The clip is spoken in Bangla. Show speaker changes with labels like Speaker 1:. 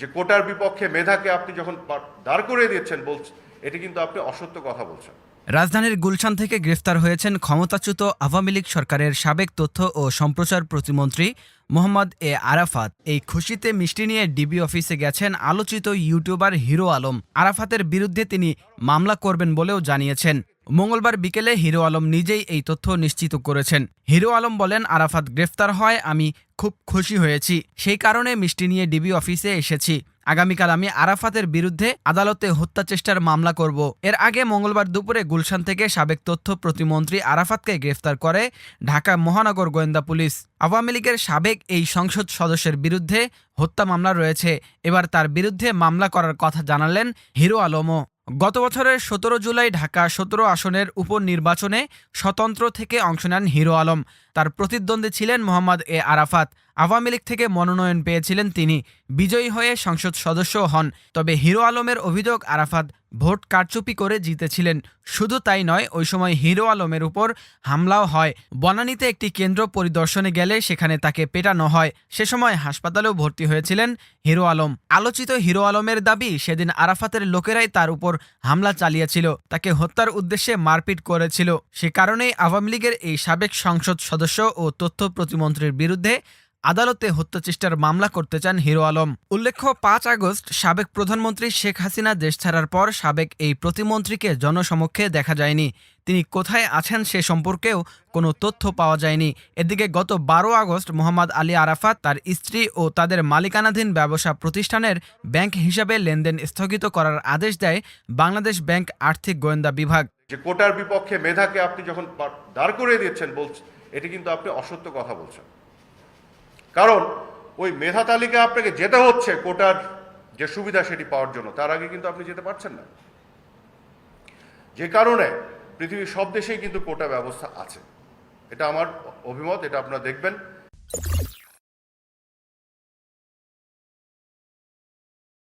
Speaker 1: যে কোটার বিপক্ষে মেধাকে আপনি যখন দাঁড় করে দিচ্ছেন বলছেন এটি কিন্তু আপনি অসত্য কথা বলছেন।
Speaker 2: রাজধানীর গুলশান থেকে গ্রেফতার হয়েছেন ক্ষমতাচ্যুত আওয়ামী লীগ সরকারের সাবেক তথ্য ও সম্প্রচার প্রতিমন্ত্রী মোহাম্মদ এ আরাফাত। এই খুশিতে মিষ্টি নিয়ে ডিবি অফিসে গেছেন আলোচিত ইউটিউবার হিরো আলম। আরাফাতের বিরুদ্ধে তিনি মামলা করবেন বলেও জানিয়েছেন। মঙ্গলবার বিকেলে হিরো আলম নিজেই এই তথ্য নিশ্চিত করেছেন। হিরো আলম বলেন, আরাফাত গ্রেফতার হয়, আমি খুব খুশি হয়েছি। সেই কারণে মিষ্টি নিয়ে ডিবি অফিসে এসেছি। আগামীকাল আমি আরাফাতের বিরুদ্ধে আদালতে হত্যা চেষ্টার মামলা করব। এর আগে মঙ্গলবার দুপুরে গুলশান থেকে সাবেক তথ্য প্রতিমন্ত্রী আরাফাতকে গ্রেফতার করে ঢাকা মহানগর গোয়েন্দা পুলিশ। আওয়ামী লীগের সাবেক এই সংসদ সদস্যের বিরুদ্ধে হত্যা মামলা রয়েছে। এবার তার বিরুদ্ধে মামলা করার কথা জানালেন হিরো আলমও। গত বছরের সতেরো জুলাই ঢাকা সতেরো আসনের উপনির্বাচনে স্বতন্ত্র থেকে অংশ নেন হিরো আলম। তার প্রতিদ্বন্দ্বী ছিলেন মোহাম্মদ এ আরাফাত। আওয়ামী লীগ থেকে মনোনয়ন পেয়েছিলেন তিনি। বিজয়ী হয়ে সংসদ সদস্য হন। তবে হিরো আলমের অভিযোগ, আরাফাত ভোট কারচুপি করে জিতেছিলেন। শুধু তাই নয়, ওই সময় হিরো আলমের উপর হামলাও হয়। বনানীতে একটি কেন্দ্র পরিদর্শনে গেলে সেখানে তাকে পেটানো হয়। সে সময় হাসপাতালেও ভর্তি হয়েছিলেন হিরো আলম। আলোচিত হিরো আলমের দাবি, সেদিন আরাফাতের লোকেরাই তার উপর হামলা চালিয়েছিল। তাকে হত্যার উদ্দেশ্যে মারপিট করেছিল। সে কারণেই আওয়ামী লীগের এই সাবেক সংসদ সদস্য ও তথ্য প্রতিমন্ত্রীর বিরুদ্ধে আদালতে হত্যাচেষ্টার মামলা করতে চান হিরো আলম। উল্লেখ্য, পাঁচ আগস্ট সাবেক প্রধানমন্ত্রী শেখ হাসিনা দেশ ছাড়ার পর সাবেক এই প্রতিমন্ত্রীকে জনসমক্ষে দেখা যায়নি। তিনি কোথায় আছেন সে সম্পর্কেও কোনো তথ্য পাওয়া যায়নি। এদিকে গত বারো আগস্ট মোহাম্মদ আলী আরাফাত তার স্ত্রী ও তাদের মালিকানাধীন ব্যবসা প্রতিষ্ঠানের ব্যাংক হিসাবে লেনদেন স্থগিত করার আদেশ দেয় বাংলাদেশ ব্যাংক আর্থিক গোয়েন্দা বিভাগ।
Speaker 1: যে কোটার বিপক্ষে মেধাকে আপনি যখন দাঁড় করিয়ে দিচ্ছেন এটি কিন্তু আপনি অসত্য কথা বলছেন। কারণ ওই মেধা তালিকা আপনাকে যেতে হচ্ছে কোটার যে সুবিধা সেটি পাওয়ার জন্য, তার আগে কিন্তু আপনি যেতে পারছেন না। যে কারণে পৃথিবীর সব দেশেই কিন্তু কোটা ব্যবস্থা আছে। এটা আমার অভিমত, এটা আপনারা দেখবেন।